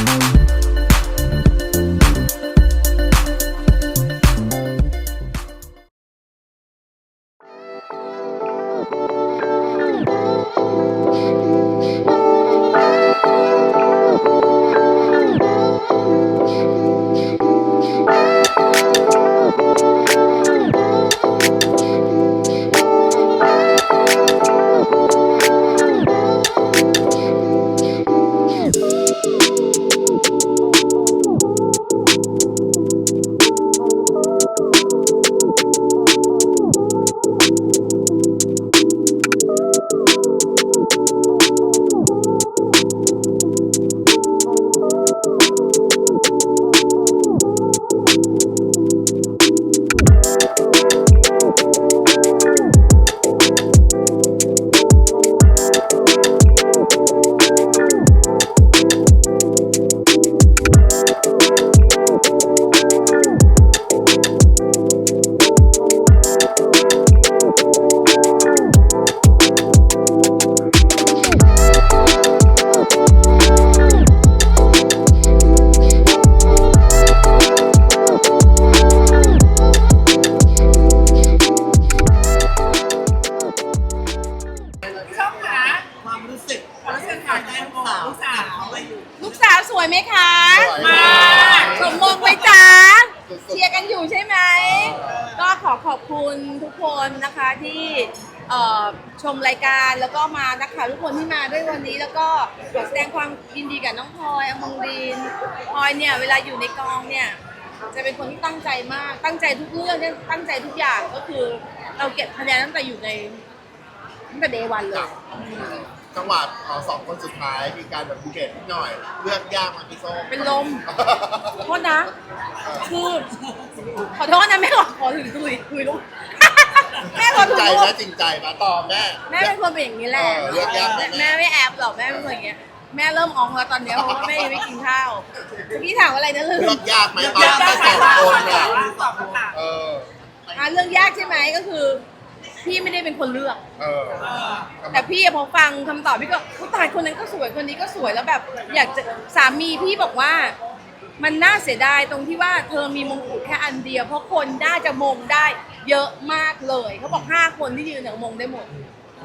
พี่ คุณทุกคนนะคะที่ชมรายการแล้วก็มานักข่าวทุกคนที่มาด้วยวันนี้ แล้วก็ขอแสดงความยินดีกับน้องพลอยอมงดินพลอยเนี่ยเวลาอยู่ในกองเนี่ยจะเป็นคนที่ตั้งใจมาก ตั้งใจทุกเรื่องเนี่ยตั้งใจทุกอย่างก็คือ เราเก็บคะแนนตั้งแต่อยู่ในตั้งแต่เดวันเลย จังหวะเอ่อสองคนสุดท้ายมีการแบบดีเบตนิดหน่อย เลือกยากมาพี่ส้มเป็นลม โทษนะ คือ ขอโทษนะแม่ขอขอถึงตุยตุยลูก แม่ขอจริงถึใจงลูนะกจริงใจมาต่อแม่ แม่เป็นคนเป็นอย่างนี้แหละเออเลือกยากไหม แม่ไม่แอบหรอกแม่เป็นคนอย่างเงี้ยแม่เริ่มอองแล้วตอนเนี้ยเพราะว่าแม่ยังไม่กินข้าวเมื่อกี้ถามอะไรนะลืม เลือกยากไหมตอนที่สองคนเนี่ยตอบคำถามเออ อะเรื่องยากใช่ไหมก็คือ พี่ไม่ได้เป็นคนเลือก เออแต่พี่อะพอฟังคำตอบพี่ก็ผู้ตายคนนั้นก็สวยคนนี้ก็สวยแล้วแบบ อยากจะสามีพี่บอกว่า มันน่าเสียดายตรงที่ว่าเธอมีมงกุฎแค่อันเดียว เพราะคนน่าจะมงได้เยอะมากเลย เขาบอกห้าคนที่ยืนเนี่ยมงได้หมด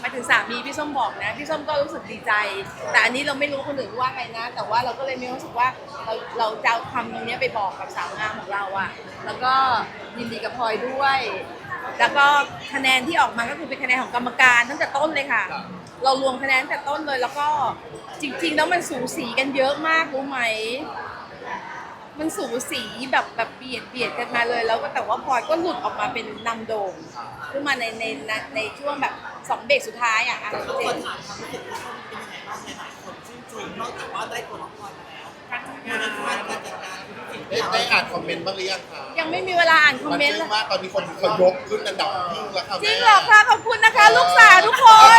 หมายถึงสามีพี่ส้มบอกนะพี่ส้มก็รู้สึกดีใจ แต่อันนี้เราไม่รู้คนอื่นว่าไงนะ แต่ว่าเราก็เลยมีความรู้สึกว่าเราเราจะเอาคำตรงเนี้ยไปบอกกับสาวงามของเราอะแล้วก็ยินดีกับพลอยด้วย แล้วก็คะแนนที่ออกมาก็คือเป็นคะแนนของกรรมการตั้งแต่ต้นเลยค่ะ เรารวมคะแนนตั้งแต่ต้นเลยแล้วก็จริง ๆ แล้วมันสูสีกันเยอะมากรู้ไหม มันสูสีแบบแบบเบียดเบียดกันมาเลยแล้วก็แต่ว่าพลอยก็หลุดออกมาเป็นนำโด่งขึ้นมาในในในในช่วงแบบสองเบรกสุดท้ายอะอะทุกเจคนนถามความรู้สึกว่าเป็นยังไงบ้างหลายๆคนชื่นชมนอกจากว่าได้ตัวละครแล้วงาน การการจัดการทุกสิ่งได้ได้อ่านคอมเมนต์บ้างหรือยังคะยังไม่มีเวลาอ่านคอมมันเมนชื่ต์อเลยว่าตอนนี้คนเขายกขึ้นอันดับยิ่งแล้วค่ะจริแม่งเหรอคะขอบคุณนะคะ ลูกสาวทุกคน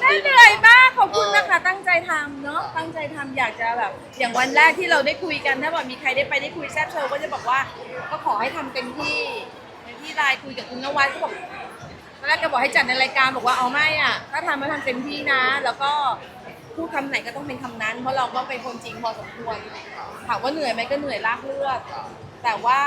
แม่เหนื่อยมากขอบคุณนะคะ ตั้งใจทำเนาะตั้งใจทำอยากจะแบบ อย่างวันแรกที่เราได้คุยกันถ้าแบบมีใครได้ไปได้คุยแซ่บโชว์ก็จะบอกว่า ก็ขอให้ทำเต็มที่ในที่ไลน์คุยกับคุณนวัดก็บอกตอนแรกก็บอกให้จัดในรายการบอกว่าเอาไม่อะถ้าทำมาทำเต็มที่นะ แล้วก็ พูดคำไหนก็ต้องเป็นคำนั้น เพราะเราก็เป็นคนจริงพอสมควรถามว่าเหนื่อยไหมก็เหนื่อยลากเลือดแต่ว่า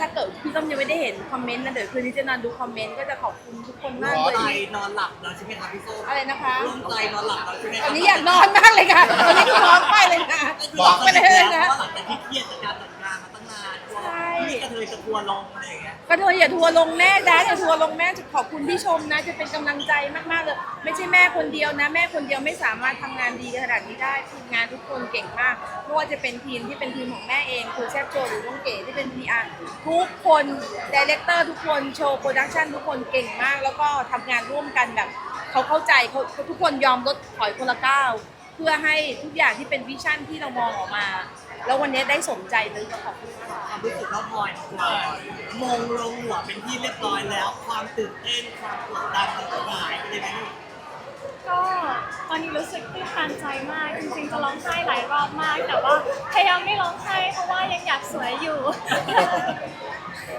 ถ้าเกิดพี่ต้อมยังไม่ได้เห็นคอมเมนต์นะเดี๋ยวคืนนี้จะนอนดูคอมเมนต์ก็จะขอบคุณทุกคนมากเลยใจที่นอนหลับแล้วใช่ไหมคะพี่ส้มอะไรนะคะร่วมใจนอนหลับแล้วใช่ไหมตอนนี้อยากนอนมากเลยค่ะตอนนี้คือร้อนไปเลยนะบบออกกไปไปเลเลยยนะนะว่าหลังจากที่เครียดจากการจัด เทยจะทัวลงอะไรอย่างเงี้ยก็เธออย่าทัวร์ลงแม่นะอย่าทัวร์ลงแม่จะขอบคุณที่ชมนะ จะเป็นกำลังใจมากๆเลย ไม่ใช่แม่คนเดียวนะ แม่คนเดียวไม่สามารถทำงานดีขนาดนี้ได้ทีมงานทุกคนเก่งมากไม่ว่าจะเป็นทีมที่เป็นทีมของแม่เองคือแซบโจหรือน้องเก๋ที่เป็น PR ทุกคนดีเลกเตอร์ทุกคนโชว์โปรดักชันทุกคนเก่งมาก แล้วก็ทำงานร่วมกันแบบเขาเข้าใจเขาทุกคนยอมลดถอยคนละก้าว พื่อให้ทุกอย่างที่เป็นวิชั่นที่เรามองออกมา แล้ววันนี้ได้สมใจเลยก็ขอบคุณค่ะความรู้สึกน้องพลอยของเรามงลงหัวเป็นที่เรียบร้อยแล้ว ความตื่นเต้นความกดดันมันหายไปเลยไหมลูกก็ตอนนี้รู้สึกตื้นตันใจมาก จริงๆจะร้องไห้หลายรอบมาก แต่ว่าพยายามไม่ร้องไห้เพราะว่ายังอยากสวยอยู่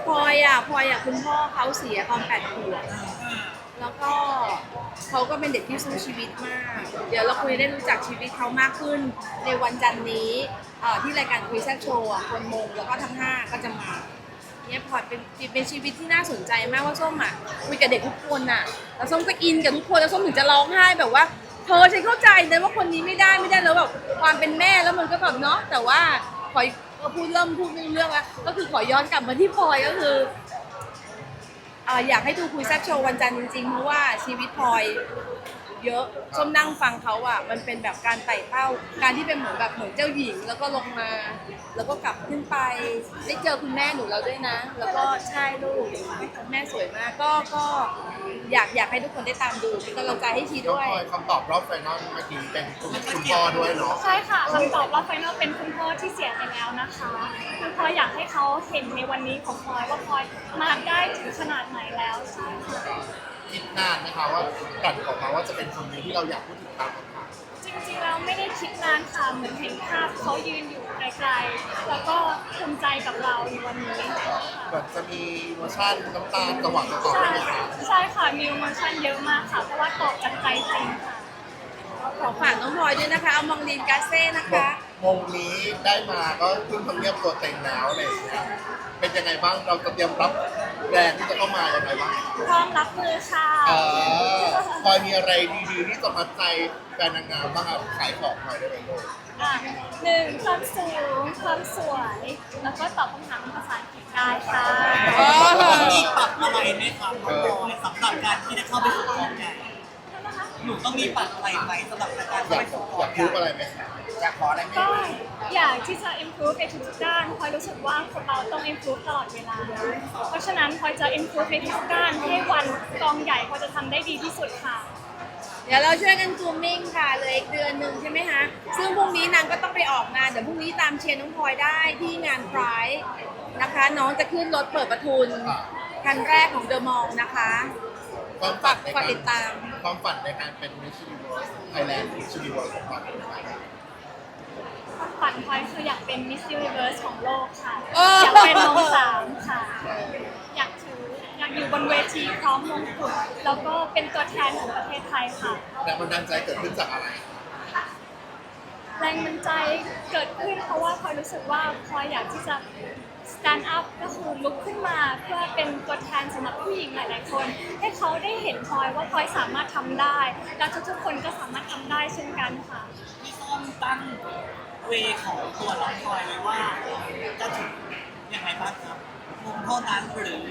พลอยอะพลอยอะคุณพ่อเขาเสียตอนแปดขวบ แล้วก็เขาก็เป็นเด็กที่สู้ชีวิตมาก เดี๋ยวเราคุยได้รู้จักชีวิตเขามากขึ้น ในวันจันทร์นี้เอ่อที่รายการคุยแซกโชว์อะคนมงแล้วก็ทั้งห้าก็จะมาเนี่ยพอร์ตเป็นเป็นชีวิตที่น่าสนใจมากว่าส้มอะคุยกับเด็กทุกคนอะแล้วส้มก็อินกับทุกคนแล้วส้มถึงจะร้องไห้แบบว่า เธอฉันเข้าใจนะว่าคนนี้ไม่ได้ไม่ได้แล้วแบบความเป็นแม่แล้วมันก็แบบเนาะแต่ว่าขอก็พูดเริ่มพูดเรื่องเรื่องแล้วก็คือขอย้อนกลับมาที่พลอยก็คือ อ่าอยากให้ดูคุยแซ่บโชว์วันจันทร์จริงๆเพราะว่าชีวิตพลอย เยอะส้มนั่งฟังเขาอะมันเป็นแบบการไต่เต้า การที่เป็นเหมือนแบบเหมือนเจ้าหญิง แล้วก็ลงมา แล้วก็กลับขึ้นไปได้เจอคุณแม่หนูแล้วด้วยนะ แล้วก็ใช่ลูกแม่สวยมากก็ก็อยากอยากให้ทุกคนได้ตามดูเป็นกำลังใจให้ชีน้องด้วยพลอยคำตอบรอบไฟนอลเมื่อกี้เป็นคุณคุณพ่อด้วยเนาะ ใช่ค่ะคำตอบว่าไฟนอลเป็นคุณพ่อที่เสียไปแล้วนะคะคุณพ่ออยากให้เขาเห็นในวันนี้ของพลอยว่าพลอยมาได้ถึงขนาดไหนแล้วใช่ค่ะ คิดนานไหมคะว่ากลันออกมาว่าจะเป็นคนนี้ที่เราอยากพูดถึงตามคำถามจริงๆแล้วไม่ได้คิดนานค่ะเหมือนเห็นภาพเขายืนอยู่ไกลๆแล้วก็ภูมิใจกับเราในวันนี้ค่ะแบบจะมีเวอร์ชันน้ำตาลจังหวะจะตอบใช่ได้ไหมคะใช่ค่ะมีโมชั่นเยอะมากค่ะเพราะว่าตอบจากใจจริงค่ะขอฝากน้องพลอยด้วยนะคะ เอามองลินกาเซ่นะคะมงนี้ได้มาก็ขึ้นทำเนียบตัวเต็งแล้วอะไรอย่างเงี้ยเป็นยังไงบ้างเราจะเตรียมรับ แรงที่จะเข้ามายังไงบ้างพร้อมรับมือค่ะเออพลอยมีอะไรดีๆที่จะมัดใจแฟนนางงามบ้างครับขายของหน่อยได้ไหมลูกอะหนึ่งความสูงความสวย แล้วก็ตอบคำถามเป็นภาษาอังกฤษได้ค่ะเออมีปรับอะไรไหมครับน้องพลอยสำหรับการที่จะเข้าไปสู่กองใหญ่หนูต้องมีปรับอะไรไหมสำหรับการอเข้ายาไปกสู่กออยางกใหญ่รู้อะไรไหมคะ อยากขออะไรไหมก็อยากที่จะ improve ในทุกๆด้านพลอยรู้สึกว่าคนเราต้อง improve ตลอดเวลา เพราะฉะนั้นพลอยจะ improve ในทุกด้านให้วันกองใหญ่พลอยจะทำได้ดีที่สุดค่ะ เดี๋ยวเราช่วยกันซูมมิ่งค่ะเหลยอีกเดือนหนึ่งใช่ไหมคะซึ่งพรุ่งนี้นางก็ต้องไปออกงานเดี๋ยวพรุ่งนี้ตามเชียร์น้องพลอยได้ที่งานไพร์นะคะ น้องจะขึ้นรถเปิดประทุนคันแรกของเดอะมอลล์นะคะ ความฝันในฝากการติดตาม ความฝันในการเป็นมิชชันนิเวิร์สไทยแลนด์มิชชันนิเวิร์สของเราเป็นยังไงบ้างความ ฝันพลอยคืออยากเป็น Miss Universe ของโลกค่ะ เอออ อยากเป็นมงสามค่ะ อยากถืออยากอยู่บนเวทีพร้อมมงกุฎแล้วก็เป็นตัวแทนของประเทศไทยค่ะ แรงบันดาลใจเกิดขึ้นจากอะไร แรงบันดาลใจเกิดขึ้นเพราะว่าพลอยรู้สึกว่าพลอยอยากที่จะ stand up ก็คือลุกขึ้นมาเพื่อเป็นตัวแทนสำหรับผู้หญิงหลาย ๆ คน ให้เขาได้เห็นพลอยว่าพลอยสามารถทำได้ แล้วทุกๆคนก็สามารถทำได้เช่นกันค่ะที่ส้มตั้ง เวของตัวน้องพลอยไว้ว่าจะถึงยังไงบ้างครับมุมเท่านั้นหรือ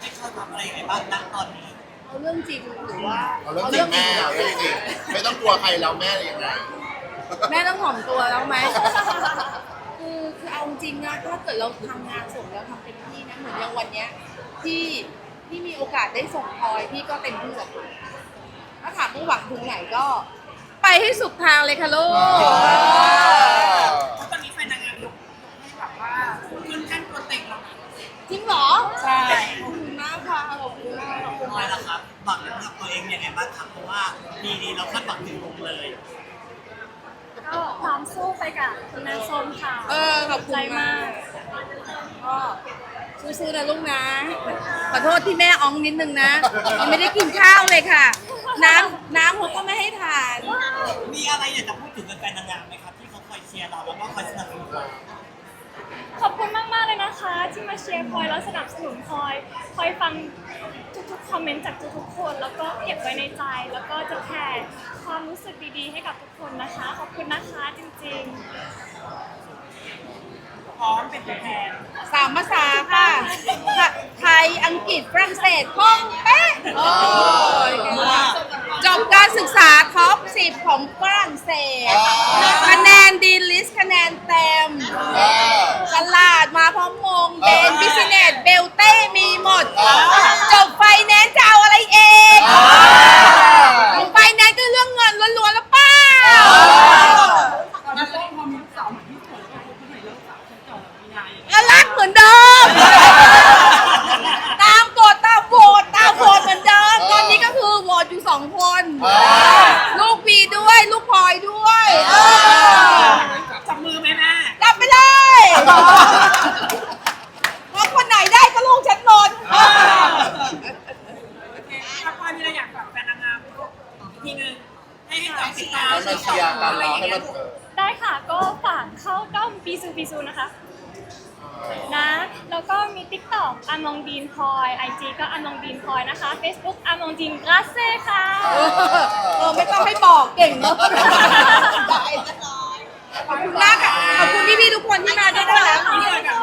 ให้เข้าทำอะไรยังไงบ้างณตอนนี้เอาเรื่องจริงหรือว่าเอาเรื่องจริงแม่เอาเรื่องจริงไม่ต้องกลัวใครแล้วแม่ยังไงแม่ต้องถ่อมตัวแล้วไหมคือคือเอาจริงนะถ้าเกิดเราทำงานส่งแล้วทำเต็มที่นะเหมือนอย่างวันเนี้ยที่ที่มีโอกาสได้ส่งพลอยพี่ก็เต็มที่กับมันถ้าถามว่าหวังถึงไหนก็ ไปให้สุดทางเลยค่ะลูก คุณมากขอบคุณพลอยมากล่ะครับหวังกับตัวเองยังไงบ้างครับเพราะว่าปีนี้เราคาดหวังถึงวงเลยก็พร้อมสู้ไปกับคุณแม่ส้มค่ะเออขอบคุณใจมากก็สู้ๆนะลูกนะ ขอโทษที่แม่อ้องนิดนึงนะ ยังไม่ได้กินข้าวเลยค่ะ น้ำน้ำผมก็ไม่ให้ทาน มีอะไรอยากจะพูดถึงแฟนๆนางงามไหมครับที่เขาคอยเชียร์เราแล้วก็คอยสนับสนุนเรา ขอบคุณมากๆเลยนะ คะที่มาเชียร์พลอยแล้วสนับสนุนพลอยพลอยฟังทุกๆคอมเมนต์จากทุกๆคน แล้วก็เก็บไว้ในใจ แล้วก็จะแผ่ความรู้สึกดีๆ ให้กับทุกคนนะคะ ขอบคุณนะคะจริงๆพร้อมเป็นตัวแทนสามภาษาค่ะไทยอังกฤษฝรั่งเศสท่องเป๊ะโอ้ยจบการศึกษาท็อป 10 ของฝรั่งเศสคะแนนดีลิสคะแนนเต็มต ลาดมาพร้อมมงเบนบิสเนสเบลเต้มีหมด จบไฟแนนซ์จะเอาอะไรเองจบไฟแนนซ์ก็เรื่องเงินล้วนๆแล้วเปล่าแล้วก็พอมีลูกสาวเหมือนที่สวยก็คือไหนลูกสาวฉันต่อมีนายอย่างเงี้ยก็รักเหมือนเดิม ตามกฎตามโหวตตามโหวตเหมือนเดิม ตอนนี้ก็คือโหวตอยู่สองคนอ่าลูกปีด้วย ลูกพลอยด้วย เออจับมือ แล้วคนไหนได้ก็ลูกฉันนนออโอเคถ้าควมีอะไรอยากฝากแฟนนางงามลูอีกทีหนึงให้ให้ติดตามกันออ ได้ค่ะก็ฝากเข้าด้อมปีซูปีซูนะคะนะแล้วก็มีติ๊กต๊อกอามองดีนพลอยไอจีก็อามองดีนพลอยนะคะ Facebook อามองดีนกราเซ่ค่ะ เออไม่ต้องให้บอกเก่งเนอะได้ ขอบคุณพี่ๆทุกคนที่มาด้วยนะคะ